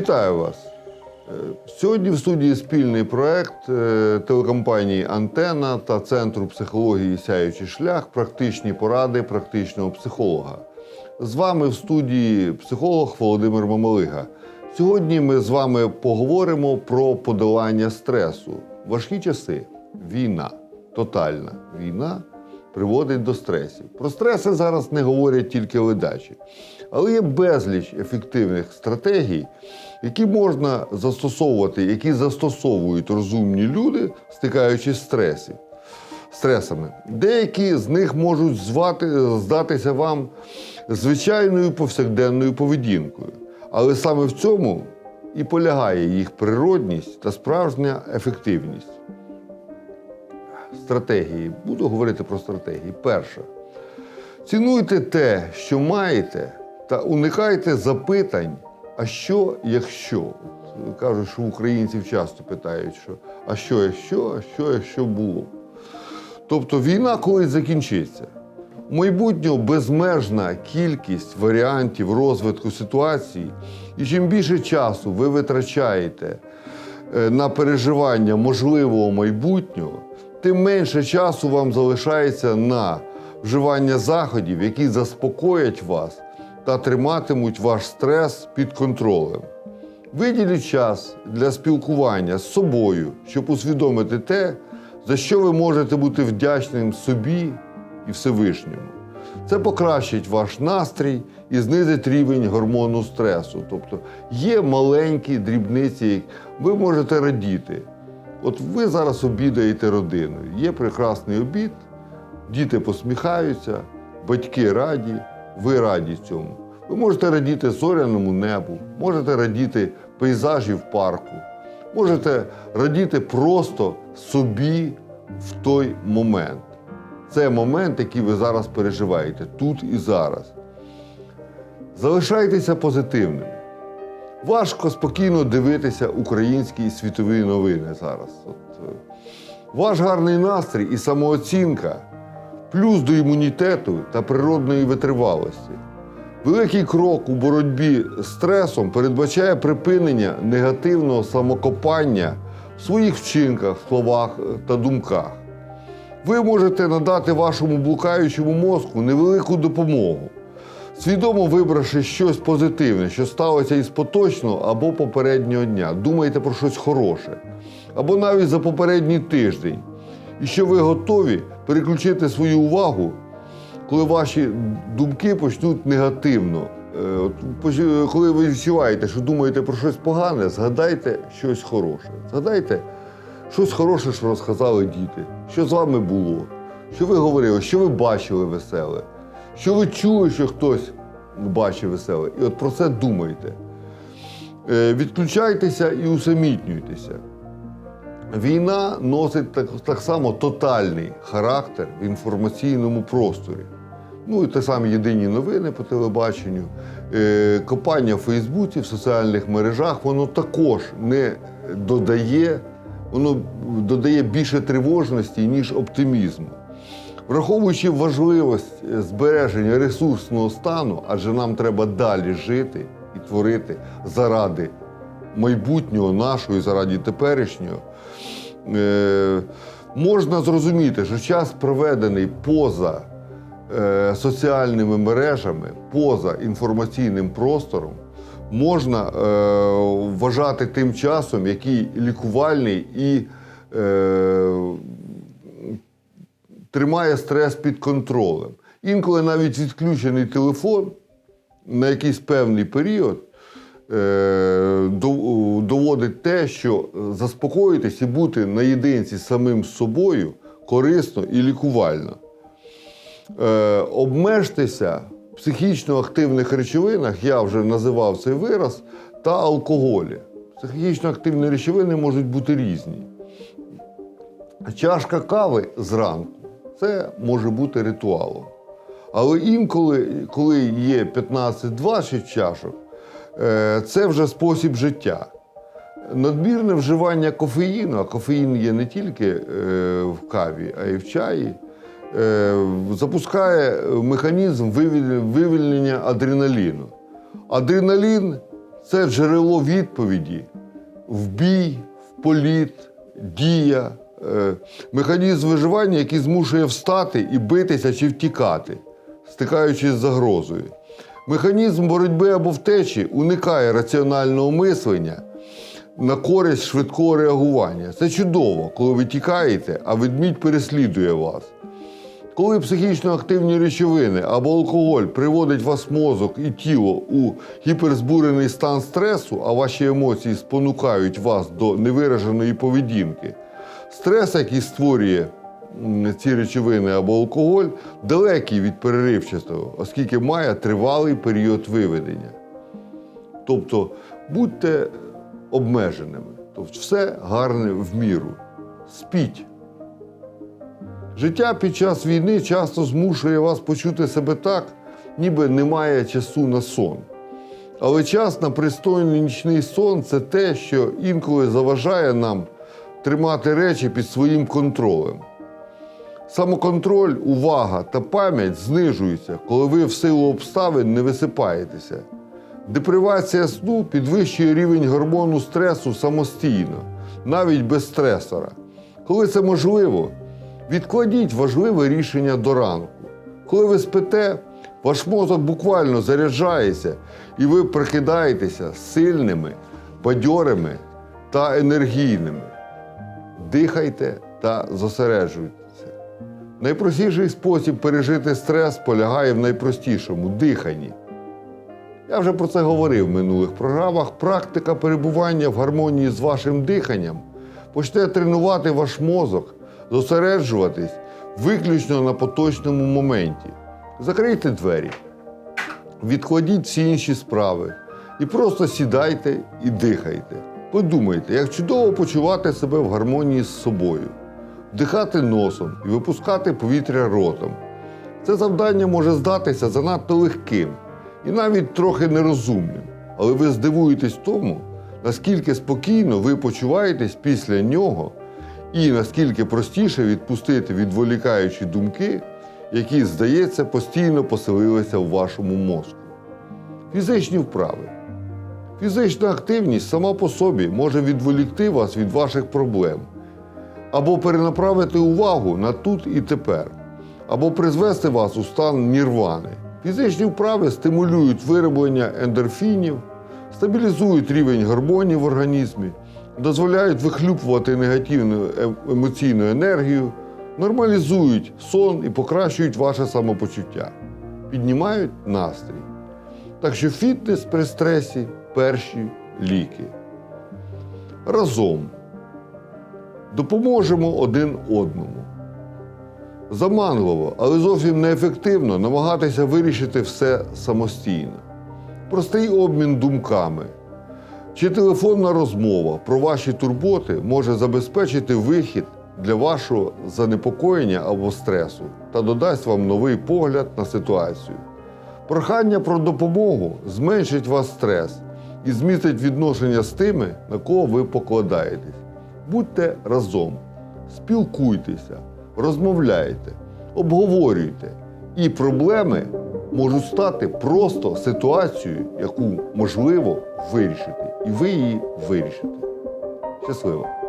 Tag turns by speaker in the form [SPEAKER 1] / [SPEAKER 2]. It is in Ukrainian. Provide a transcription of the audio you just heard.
[SPEAKER 1] Вітаю вас. Е, Сьогодні в студії спільний проект е, телекомпанії Антена та Центру психології Сяючий шлях практичні поради практичного психолога. З вами в студії психолог Володимир Мамалига. Сьогодні ми з вами поговоримо про подолання стресу. Важкі часи, війна, тотальна війна приводить до стресів. Про стреси зараз не говорять тільки ледачі, але є безліч ефективних стратегій, які можна застосовувати, які застосовують розумні люди, стикаючись з. Стресами. Деякі з них можуть звати, здатися вам звичайною повсякденною поведінкою. Але саме в цьому і полягає їх природність та справжня ефективність. Стратегії. Буду говорити про стратегії. Перша. Цінуйте те, що маєте, та уникайте запитань, а що, якщо? Кажуть, що українців часто питають, що а що, якщо, а що, якщо було. Тобто війна колись закінчиться. У майбутнього безмежна кількість варіантів розвитку ситуації, і чим більше часу ви витрачаєте е, на переживання можливого майбутнього, тим менше часу вам залишається на вживання заходів, які заспокоять вас та триматимуть ваш стрес під контролем. Виділіть час для спілкування з собою, щоб усвідомити те, за що ви можете бути вдячним собі і Всевишньому. Це покращить ваш настрій і знизить рівень гормону стресу. Тобто є маленькі дрібниці, які ви можете радіти. От ви зараз обідаєте родиною. Є прекрасний обід, діти посміхаються, батьки раді, ви раді цьому. Ви можете радіти зоряному небу, можете радіти пейзажі в парку, можете радіти просто собі в той момент. Це момент, який ви зараз переживаєте, тут і зараз. Залишайтеся позитивними. Важко спокійно дивитися українські і світові новини зараз. От, е, ваш гарний настрій і самооцінка, плюс до імунітету та природної витривалості. Великий крок у боротьбі з стресом передбачає припинення негативного самокопання в своїх вчинках, словах та думках. Ви можете надати вашому блукаючому мозку невелику допомогу, свідомо вибравши щось позитивне, що сталося із поточного або попереднього дня. Думайте про щось хороше, або навіть за попередній тиждень. І що ви готові переключити свою увагу, коли ваші думки почнуть негативно. Е, Коли ви відчуваєте, що думаєте про щось погане, згадайте щось хороше. Згадайте щось хороше, що розказали діти, що з вами було, що ви говорили, що ви бачили веселе, що ви чули, що хтось бачив веселе. І от про це думайте. Е, Відключайтеся і усамітнюйтеся. Війна носить так, так само тотальний характер в інформаційному просторі. Ну і те саме єдині новини по телебаченню, е, копання в Фейсбуці, в соціальних мережах, воно також не додає, воно додає більше тривожності, ніж оптимізму. Враховуючи важливість збереження ресурсного стану, адже нам треба далі жити і творити заради майбутнього нашого і заради теперішнього, е, можна зрозуміти, що час проведений поза е, соціальними мережами, поза інформаційним простором, можна е, вважати тим часом, який лікувальний і е, тримає стрес під контролем. Інколи навіть відключений телефон на якийсь певний період доводить те, що заспокоїтись і бути наєдинці з самим собою корисно і лікувально. Е, обмежтеся в психічно активних речовинах, я вже називав цей вираз, та алкоголі. Психічно активні речовини можуть бути різні. Чашка кави зранку це може бути ритуалом. Але інколи, коли є 15-20 чашок, е, це вже спосіб життя. Надмірне вживання кофеїну, а кофеїн є не тільки е, в каві, а й в чаї, е, запускає механізм вивільнення адреналіну. Адреналін це джерело відповіді в бій, в політ, дія, е, механізм виживання, який змушує встати і битися чи втікати, стикаючись з загрозою. Механізм боротьби або втечі уникає раціонального мислення на користь швидкого реагування. Це чудово, коли ви тікаєте, а ведмідь переслідує вас. Коли психічно активні речовини або алкоголь приводить вас мозок і тіло у гіперзбурений стан стресу, а ваші емоції спонукають вас до невираженої поведінки, стрес, який створює ці речовини або алкоголь, далекий від переривчастого, оскільки має тривалий період виведення. Тобто будьте обмеженими. Тобто все гарне в міру. Спіть. Життя під час війни часто змушує вас почути себе так, ніби немає часу на сон. Але час на пристойний нічний сон це те, що інколи заважає нам тримати речі під своїм контролем. Самоконтроль, увага та пам'ять знижуються, коли ви в силу обставин не висипаєтеся. Депривація сну підвищує рівень гормону стресу самостійно, навіть без стресора. Коли це можливо, відкладіть важливе рішення до ранку. Коли ви спите, ваш мозок буквально заряджається, і ви прокидаєтеся сильними, бадьорими та енергійними. Дихайте та зосереджуйтеся. Найпростіший спосіб пережити стрес полягає в найпростішому диханні. Я вже про це говорив в минулих програмах. Практика перебування в гармонії з вашим диханням почне тренувати ваш мозок, зосереджуватись виключно на поточному моменті. Закрийте двері, відкладіть всі інші справи і просто сідайте і дихайте. Подумайте, як чудово почувати себе в гармонії з собою, вдихати носом і випускати повітря ротом. Це завдання може здатися занадто легким і навіть трохи нерозумним, але ви здивуєтесь тому, наскільки спокійно ви почуваєтесь після нього, і наскільки простіше відпустити відволікаючі думки, які, здається, постійно поселилися в вашому мозку. Фізичні вправи. Фізична активність сама по собі може відволікти вас від ваших проблем, або перенаправити увагу на тут і тепер, або призвести вас у стан нірвани. Фізичні вправи стимулюють вироблення ендорфінів, стабілізують рівень гормонів в організмі, дозволяють вихлюпувати негативну е- емоційну енергію, нормалізують сон і покращують ваше самопочуття, піднімають настрій. Так що фітнес при стресі перші ліки. Разом допоможемо один одному. Заманливо, але зовсім неефективно намагатися вирішити все самостійно. Простий обмін думками чи телефонна розмова про ваші турботи може забезпечити вихід для вашого занепокоєння або стресу та додасть вам новий погляд на ситуацію. Прохання про допомогу зменшить вас стрес і змістить відношення з тими, на кого ви покладаєтесь. Будьте разом, спілкуйтеся, розмовляйте, обговорюйте, і проблеми можуть стати просто ситуацією, яку можливо вирішити, і ви її вирішите. Щасливо!